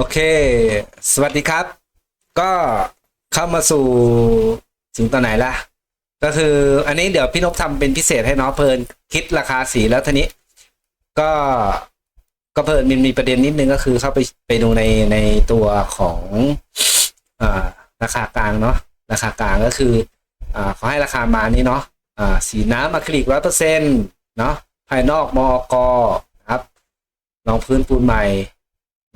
โอเค สวัสดีครับ ก็เข้ามาสู่ถึงตอนไหนละก็คืออันนี้เดี๋ยวพี่นกทำเป็นพิเศษให้น้องเพลินคิดราคาสีแล้วทีนี้ ก็ก็เพลินมันมีประเด็นนิดนึงก็คือเข้าไปไปดูในในตัวของอ่าราคากลางเนาะราคากลางก็คืออ่าเขาให้ราคามานี่เนาะอ่าสีน้ำอะคริลิกร้อยเปอร์เซ็นต์เนาะภายนอกมอกนะครับรองพื้นปูนใหม่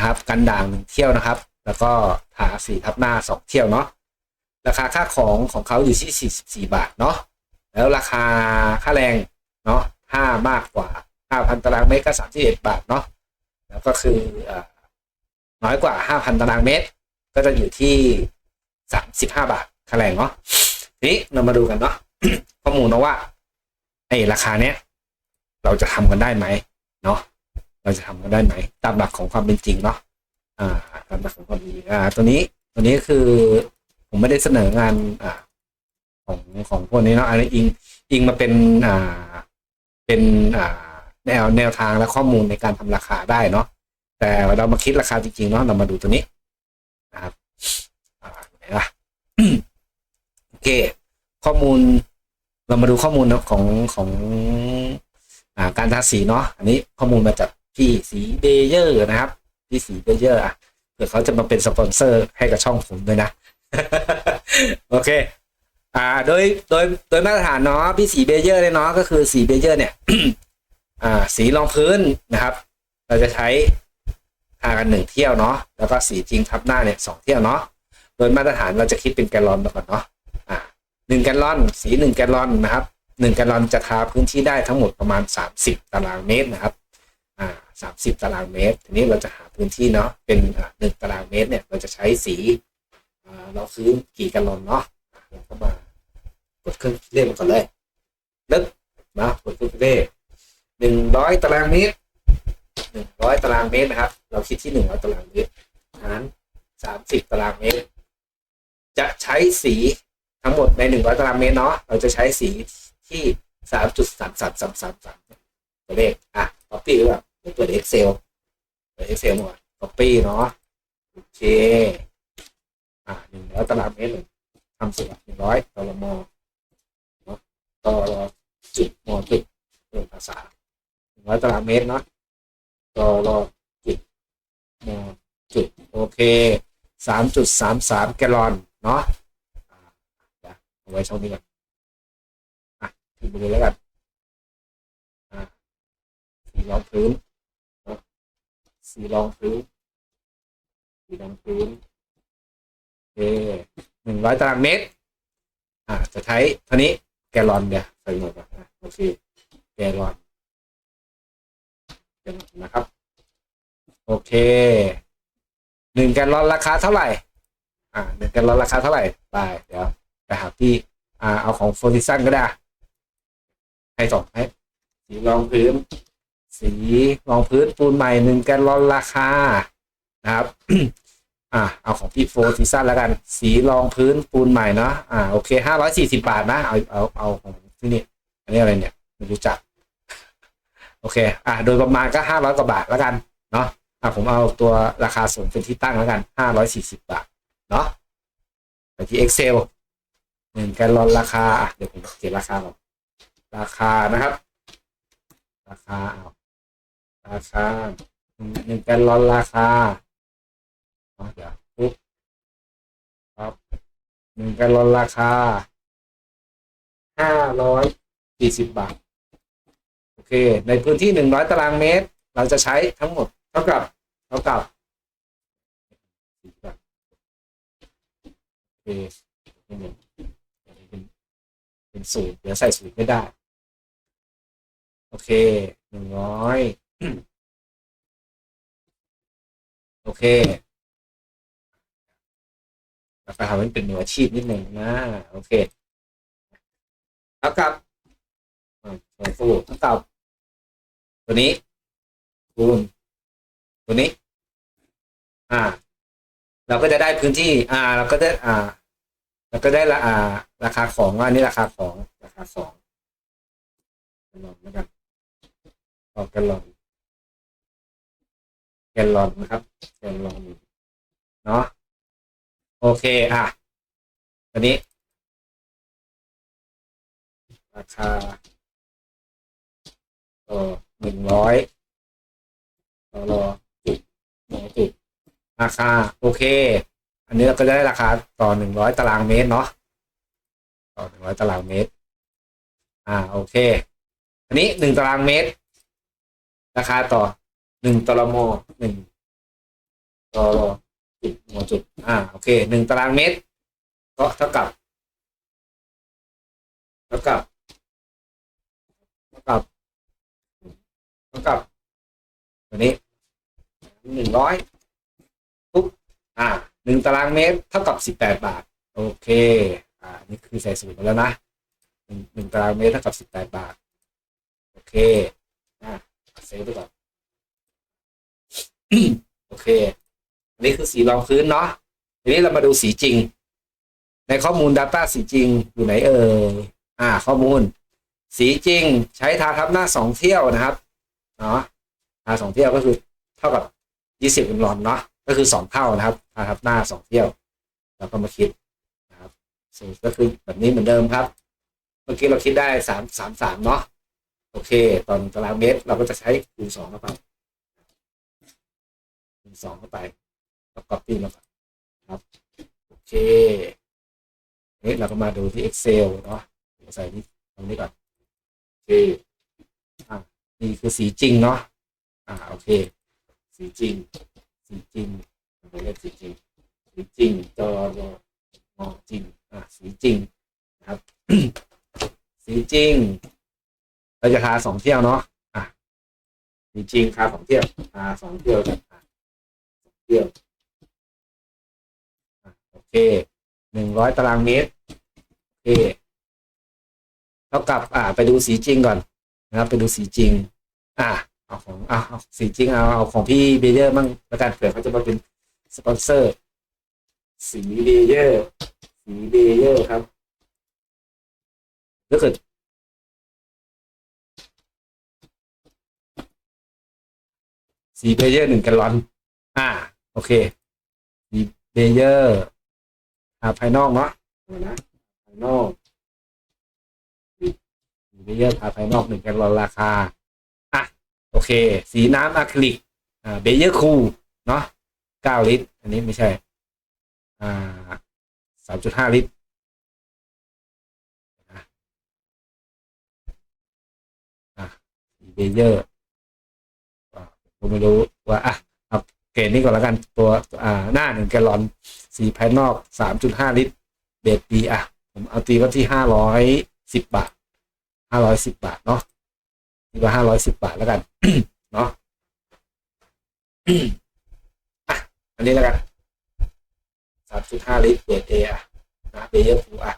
นะครับ กันด่างหนึ่งเที่ยวนะครับ แล้วก็ทาสีทับหน้าสองเที่ยวเนาะราคาค่าของของเขาอยู่ที่ 44 บาทเนาะแล้วราคาค่าแรงเนาะถ้ามากกว่า 5,000 ตารางเมตรก็31 บาทเนาะแล้วก็คือเอ่อน้อยกว่า 5,000 ตารางเมตร ก็จะอยู่ที่ 35 บาทค่าแรงเนาะทีนี้เรามาดูกันเนาะข้อมูลนะว่าไอ้ราคาเนี้ยเราจะทำกันได้ไหมเนาะ เราจะทำกันได้ไหมตามหลักของความเป็นจริงเนาะอ่าตามหลักของความเป็นจริงอ่า ตัวนี้ตัวนี้คือผมไม่ได้เสนองานอ่าของของพวกนี้เนาะอันนี้อิงอิงมาเป็นอ่าเป็นอ่าแนวแนวทางและข้อมูลในการทำราคาได้เนาะแต่เรามาคิดราคาจริงๆเนาะเรามาดูตัวนี้นะครับไหนล่ะโอเค ข้อมูลเรามาดูข้อมูลของของอาการทาสีเนาะอันนี้ข้อมูลมาจาก พี่สีเบเยอร์นะครับ พี่สีเบเยอร์อะเผื่อเขาจะมาเป็นสปอนเซอร์ให้กับช่องผมด้วยนะ โอเค อ่า โดย โดย โดยมาตรฐานเนาะ พี่สีเบเยอร์เนี่ยเนาะ ก็คือสีเบเยอร์เนี่ย อ่า สีรองพื้นนะครับ เราจะใช้ทากันหนึ่งเที่ยวเนาะ แล้วก็สีจริงทับหน้าเนี่ยสองเที่ยวเนาะ โดยมาตรฐานเราจะคิดเป็นแกลลอนมาก่อนเนาะ อ่าหนึ่งแกลลอน สีหนึ่งแกลลอนนะครับหนึ่งแกลลอนจะทาพื้นที่ได้ทั้งหมดประมาณ 30 ตารางเมตรนะครับ อ่าสามสิบตารางเมตร ทีนี้เราจะหาพื้นที่เนาะเป็นหนึ่งตารางเมตรเนี่ยเราจะใช้สีเราซื้อกี่แกลลอนเนาะเราก็มากดเครื่องเลขมันก่อนเลยนึกมากดเครื่องเลขหนึ่งร้อยตารางเมตรหนึ่งร้อยตารางเมตรนะครับ เราคิดที่หนึ่งร้อยตารางเมตรหารสามสิบตารางเมตร จะใช้สีทั้งหมดในหนึ่งร้อยตารางเมตรเนาะเราจะใช้สีที่สามจุดสามสามสามสามสามตัวเลขอะ copy หรือเปล่า เปิด Excel เปิด Excel มาก่อน copy เนาะโอเคอะหนึ่งร้อยตารางเมตรเลยทำสุดหนึ่งร้อยตรมเนาะตรจุดมจุดเรื่องภาษาหนึ่งร้อยตารางเมตรเนาะตรจุดมจุดโอเคสามจุดสามสามแกลลอนเนาะเดี๋ยวเอาไว้ช่องนี้ก่อนพิมพ์ไปเลยแล้วกันอ่าสีรองพื้น สีรองพื้นสีรองพื้นโอหนึ่งร้อยตารางเมตร อ่า จะใช้เท่านี้แกลลอนเนี่ยใส่หมดก่อนนะโอเคแกลลอนแกลอนนะครับ โอเคหนึ่งแกลลอนราคาเท่าไหร่ อ่าหนึ่งแกลลอนราคาเท่าไหร่ไปเดี๋ยวไปหาที่อ่าเอาของโฟร์ติซันก็ได้ ให้สองให้สีรองพื้น สีรองพื้นปูนใหม่หนึ่งแกลลอนราคานะครับอ่าเอาของพี่โฟร์ซีซั่นแล้วกัน สีรองพื้นปูนใหม่เนาะอ่าโอเคห้าร้อยสี่สิบาทนะเอาเอาเอาของที่นี่อันนี้อะไรเนี่ยไม่รู้จัก โอเค อ่าโดยประมาณก็ห้าร้อยกว่าบาทแล้วกันเนาะอ่าผมเอาตัวราคาสูงเป็นที่ตั้งแล้วกันห้าร้อยสี่สิบาทเนาะไปที่ Excel หนึ่งแกลลอนราคาอะเดี๋ยวผมเขียนราคาก่อนราคานะครับ ราคาเอา ราคาหนึ่งแกลลอนราคาเอาเดี๋ยวปุ๊บครับหนึ่งแกลลอนราคาห้าร้อยสี่สิบบาท โอเค ในพื้นที่หนึ่งร้อยตารางเมตร เราจะใช้ทั้งหมดเท่ากับเท่ากับโอเคเป็นเป็นสูตรเดี๋ยวใส่สูตรไม่ได้ โอเคหนึ่งร้อย โอเคเราไปทำให้เป็นมืออาชีพนิดหนึ่งนะ โอเคเท่ากับส่วนสรุปเท่ากับ ตัวนี้คูณตัวนี้ อ่า เราก็จะได้พื้นที่ อ่า เราก็ได้อ่า เราก็ได้ละอ่า ราคาของว่านี่ราคาของ ราคาของลองแล้วกันออกแกลลอนแก ลลอนนะครับแกลลอนเนาะโอเคอะอันนี้ ราคาต่อหนึ่งร้อยต่อรอจุดหมอจุดราคาโอเค อันนี้เราก็จะได้ราคาต่อหนึ่งร้อยตารางเมตรเนาะต่อหนึ่งร้อยตารางเมตร อ่าโอเค อันนี้หนึ่งตารางเมตร ราคาต่อ หนึ่งตรโมหนึ่งตรจุดหมจุดอ่าโอเคหนึ่งตารางเมตร ก็เท่ากับ เท่ากับเท่ากับเท่ากับตัวนี้หนึ่งร้อยปุ๊บอ่าหนึ่งตารางเมตร เท่ากับสิบแปดบาท โอเค อ่า นี่คือใส่สูตรมาแล้วนะหนึ่งหนึ่งตารางเมตรเท่ากับสิบแปดบาท โอเค อ่าเซฟไปก่อน โอเค อันนี้คือสีรองพื้นเนาะทีนี้เรามาดูสีจริง ในข้อมูล Data สีจริงอยู่ไหนเอ่ยอ่า ข้อมูล สีจริงใช้ทาทับหน้าสองเที่ยวนะครับเนาะทาสองเที่ยวก็คือเท่ากับยี่สิบเป็นรอนเนาะก็คือสองเท่านะครับทาทับหน้าสองเที่ยวแล้วก็มาคิดนะครับสูตรก็คือแบบนี้เหมือนเดิมครับ เมื่อกี้เราคิดได้สามสามสามเนาะโอเค ตอนตารางเมตรเราก็จะใช้คูณสองเข้าไป คูณสองเข้าไปแล้วก็ปีมาก่อนครับโอเคเนี่เราก็มาดูที่ Excel เนาะใส่นี่ตรงนี้ก่อนโอเคอ่านี่คือสีจริงเนาะอ่าโอเค สีจริง สีจริงเราเรียกสีจริงสีจริงจอรอมอจริงอ่าสีจริงนะครับ สีจริงเราจะทาสองเที่ยวเนาะอะสีจริงทาสองเที่ยวทาสองเที่ยวกัน เที่ยวอะโอเคหนึ่งร้อยตารางเมตรโอเคเท่ากับอ่าไปดูสีจริงก่อนนะครับ ไปดูสีจริง อ่าเอาของอ่าสีจริงเอาเอาของพี่เบเยอร์มั่งแล้วกันเผื่อเขาจะมาเป็นสปอนเซอร์ สีเบเยอร์สีเบเยอร์ครับถ้าเกิดสีเบเยอร์หนึ่งแกลลอน อ่า อเคสีเบเยอร์อ่าภายนอกเนาะภายนอกสีเบเยอร์ทาภายนอกหนึ่งแกลลอราคาอะโอเค สีน้ำอะคริลิกอ่าเบเยอร์คูลเนาะเก้าลิตร อันนี้ไม่ใช่ อ่าสามจุดห้าลิตรอะมีเบเยอร์ผมไม่รู้ว่าอะ เกรดนี้ก่อนแล้วกันตัวอ่าหน้าหนึ่งแกลลอนสีภายนอกสามจุดห้าลิตรเบสปีอะ ผมเอาตีไว่าที่ห้าร้อยสิบบาทห้าร้อยสิบบาทเนาะนี่ก็ห้าร้อยสิบบาทแล้วกันเนาะอะอันนี้แล้วกันสามจุดห้าลิตรเบสเออะนะเบเยอร์ฟูอะ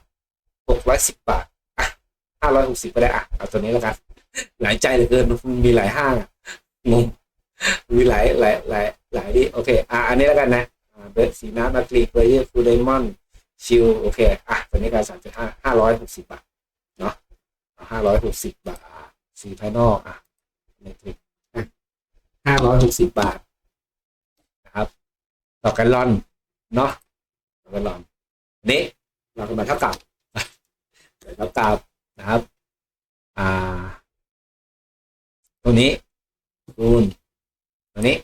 หกร้อยสิบบาทอะห้าร้อยหกสิบก็ได้อะเอาตัวนี้แล้วกันหลายใจเหลือเกินมันมีหลายห้างงงมีหลายหลายหลาย หลายดิโอเคอะอันนี้แล้วกันนะเบสสีน้ำอะคริลิกเบเยอร์ฟูไดมอนด์ชิลโอเคอะตัวนี้ก็สามจุดห้าห้าร้อยหกสิบบาทเนาะห้าร้อยหกสิบบาทสีภายนอกอะเมตริกห้าร้อยหกสิบบาทนะครับต่อกันลอนเนาะต่อกันลอนนี้เราก็มาเท่ากับเท่ากับนะครับ อ่า ตัวนี้คูณตัวนี้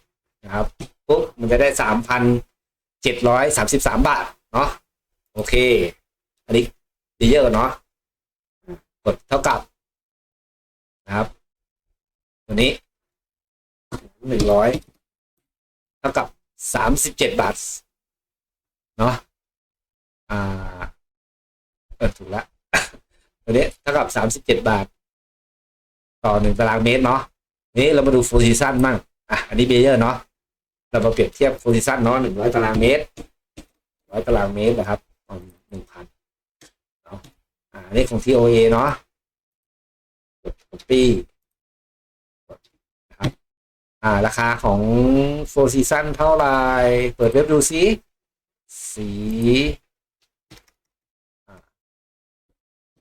นะครับปุ๊บมันจะได้สามพันเจ็ดร้อยสามสิบสามบาท เนาะโอเค อันนี้ดีเยอะเนาะกดเท่ากับนะครับ ตัวนี้หนึ่งร้อยเท่ากับสามสิบเจ็ดบาท เนาะอ่าเออถูกละตัวนี้เท่ากับสามสิบเจ็ดบาท ต่อหนึ่งตารางเมตรเนาะนี่เรามาดูฟูลซีซั่นบ้างอะอันนี้เบเยอร์เนาะ เรามาเปรียบเทียบฟูลซีซั่นเนาะหนึ่งร้อยตารางเมตรร้อยตารางเมตรนะครับหนึ่งพันเนาะอ่าอันนี้ของ TOA เนาะกด copy นะครับอ่าราคาของโฟซีซันเท่าไหร่เปิดเว็บดูซิสี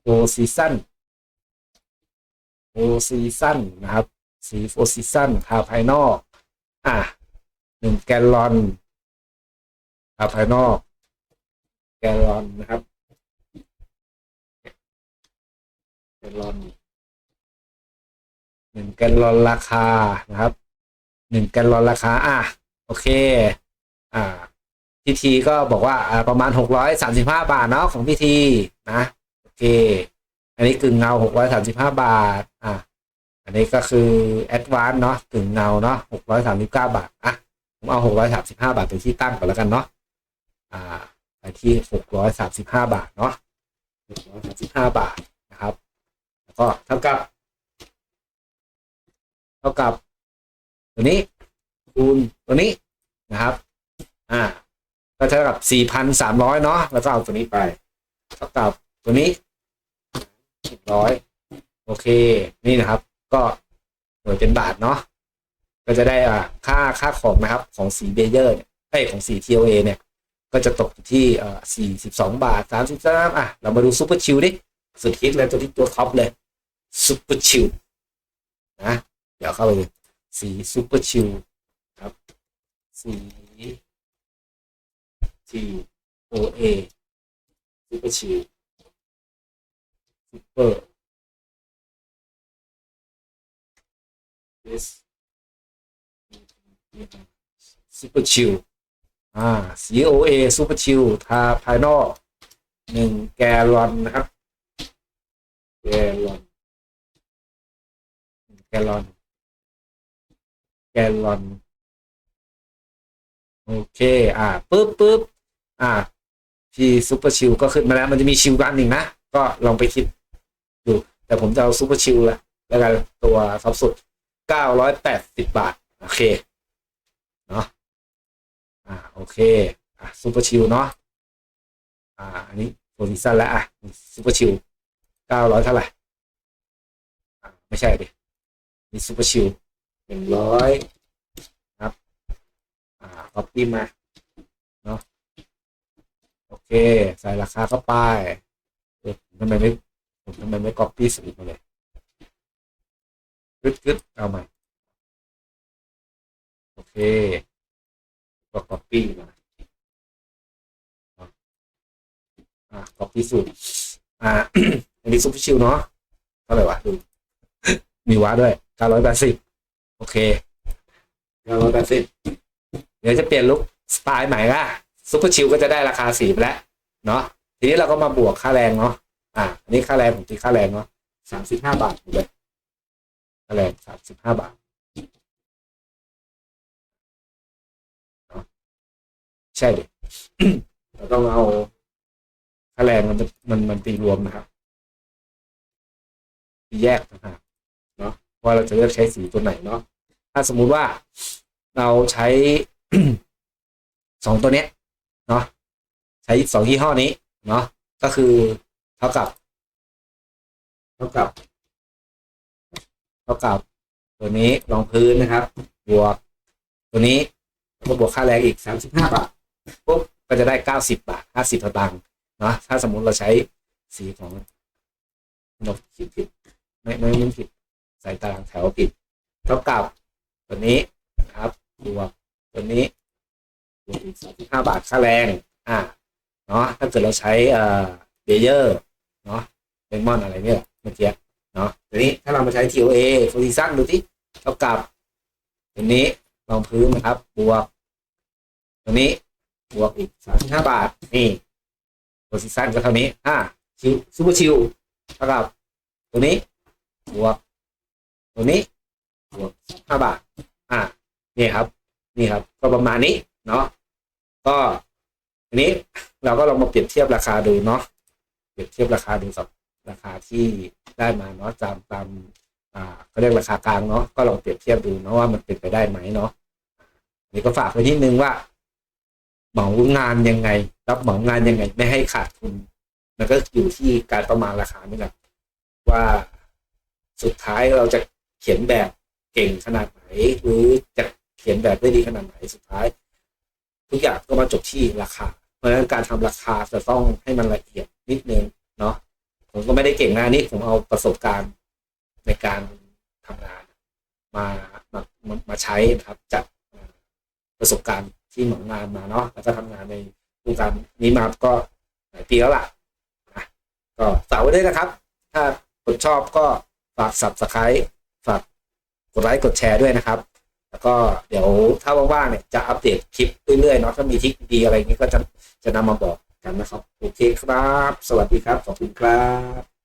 โฟซีซันโฟซีซันนะครับ สีโฟซีซันทาภายนอก อะ หนึ่งแกลลอนอาภายนอก แกลลอนนะครับ แกลลอนหนึ่งแกลลอนราคานะครับหนึ่งแกลลอนราคา อะ โอเค อ่าพีทีก็บอกว่าอ่าประมาณหกร้อยสามสิบห้าบาทเนาะของพีทีนะโอเค อันนี้กึ่งเงาหกร้อยสามสิบห้าบาท อะ อันนี้ก็คือแอดวานเนาะกึ่งเงาเนาะหกร้อยสามสิบเก้าบาท อะ ผมเอาหกร้อยสามสิบห้าบาทเป็นที่ตั้งก่อนแล้วกันเนาะอ่าไปที่หกร้อยสามสิบห้าบาทเนาะหกร้อยสามสิบห้าบาทนะครับ แล้วก็เท่ากับ เท่ากับ ตัวนี้คูณตัวนี้นะครับ อ่า ก็เท่ากับสี่พันสามร้อยเนาะแล้วก็เอาตัวนี้ไป เท่ากับตัวนี้หนึ่งร้อยโอเค นี่นะครับ ก็หน่วยเป็นบาทเนาะ ก็จะได้อ่าค่าค่าของนะครับของสีเบเยอร์เนี่ยไอยของสี TOA เนี่ยก็จะตกที่อ่อสี่สิบสองบาทสามสิบสามอะเรามาดูซูเปอร์ชิลดิสุดฮิตเลยตัวที่ตัวท็อปเลยซูเปอร์ชิลนะเดี๋ยวเข้าไปดูสีซูเปอร์ชิลครับสี T O A ซูเปอร์ชิลซูเปอร์ this ซูเปอร์ชิลอ่า COA ซูเปอร์ชิลทาภายนอกหนึ่งแกลลอนนะครับ แกลลอน แกลลอนแกลลอน โอเค อ่าปึ๊บปึ๊บอ่าที่ซูเปอร์ชิลก็ขึ้นมาแล้ว มันจะมีชิลอันหนึ่งนะ ก็ลองไปคิดดู แต่ผมจะเอาซูเปอร์ชิลละแล้วกันตัวท็อปสุดเก้าร้อยแปดสิบบาท โอเค เนาะอ่าโอเคอะซูเปอร์ชิลเนาะอ่าอันนี้โพซิชันแล้วอะซูเปอร์ชิลเก้าร้อยเท่าไหร่อ่าไม่ใช่ดินี่ซูเปอร์ชิลหนึ่งร้อยครับอ่าคอปปี้มาเนาะโอเค ใส่ราคาเข้าไปเอ๊ะทำไมไม่ทำไมไม่ก๊อปปี้สูตรมาเลยกึดกึดเอาใหม่ โอเค ก็ก๊อปปี้มาอ่าก๊อปปี้สูตรอ่าอันนี้ซุปเปอร์ชิลเนาะเท่าไหร่วะดูมีว้าด้วยเก้าร้อยแปดสิบโอเคเก้าร้อยแปดสิบเดี๋ยวจะเปลี่ยนลุคสไตล์ใหม่ละซุปเปอร์ชิลก็จะได้ราคาสี่ไปแล้วเนาะทีนี้เราก็มาบวกค่าแรงเนาะอ่าอันนี้ค่าแรงผมตีค่าแรงเนาะสามสิบห้าบาทหมเลยค่าแรงสามสิบห้าบาท ใช่ดิเราต้องเอาค่าแรงมันจะมันมันตีรวมนะครับตีแยกนะครับเนาะว่าเราจะเลือกใช้สีตัวไหนเนาะถ้าสมมุติว่าเราใช้สองตัวเนี้ยเนาะใช้สองยี่ห้อนี้เนาะก็คือเท่ากับ เท่ากับ เท่ากับ ตัวนี้รองพื้นนะครับ บวก ตัวนี้ก็บวกค่าแรงอีกสามสิบห้าบาท ปุ๊บก็จะได้เก้าสิบบาทห้าสิบสตางค์เนาะถ้าสมมุติเราใช้สีของนกผิดผิดไม่ไม่ไม่ผิดใส่ตารางแถวผิดเท่ากับตัวนี้นะครับบวกตัวนี้บวกอีกสามสิบห้าบาทค่าแรงอ่าเนาะถ้าเกิดเราใช้เอ่อเบเยอร์เนาะเลมอนอะไรเนี่ยเมื่อกี้เนาะทีนี้ถ้าเรามาใช้ TOA โฟลิซันดูที่เท่ากับตัวนี้รองพื้นนะครับบวกตัวนี้ บวกอีกสามสิบห้าบาท นี่โพซิชันก็เท่านี้ อ่าชิวซูเปอร์ชิวเท่ากับตัวนี้บวกตัวนี้บวกห้าบาท อ่านี่ครับ นี่ครับ ก็ประมาณนี้ เนาะก็อันนี้เราก็ลองมาเปรียบเทียบราคาดูเนาะเปรียบเทียบราคาดูกับราคาที่ได้มาเนาะตามตามอ่าเขาเรียกราคากลางเนาะก็ลองเปรียบเทียบดูเนาะว่ามันเป็นไปได้ไหมเนาะนนี่ก็ฝากไว้นิดนึงว่า เหมางานยังไง รับเหมางานยังไง ไม่ให้ขาดทุนมันก็อยู่ที่การประมาณราคานี่แหละว่าสุดท้ายเราจะเขียนแบบเก่งขนาดไหน หรือจะเขียนแบบได้ดีขนาดไหนสุดท้าย ทุกอย่างก็มาจบที่ราคา เพราะฉะนั้นการทำราคาจะต้องให้มันละเอียดนิดนึงเนาะผมก็ไม่ได้เก่งนะนนี่ผมเอาประสบการณ์ในการทำงานมามามามาใช้นะครับจากประสบการณ์ ที่หมองานมาเนาะแล้วก็ทำงานในวงการนี้มาก็หลายปีแล้วล่ะนะก็ฝากไว้ด้วยนะครับ ถ้ากดชอบก็ฝาก subscribe ฝากกดไลค์กดแชร์ด้วยนะครับ แล้วก็เดี๋ยวถ้าว่างๆเนี่ยจะอัปเดตคลิปเรื่อยๆเนาะถ้ามีทิคดีอะไรอย่างนี้ก็จะจะนำมาบอกกันนะครับ โอเคครับ สวัสดีครับ ขอบคุณครับ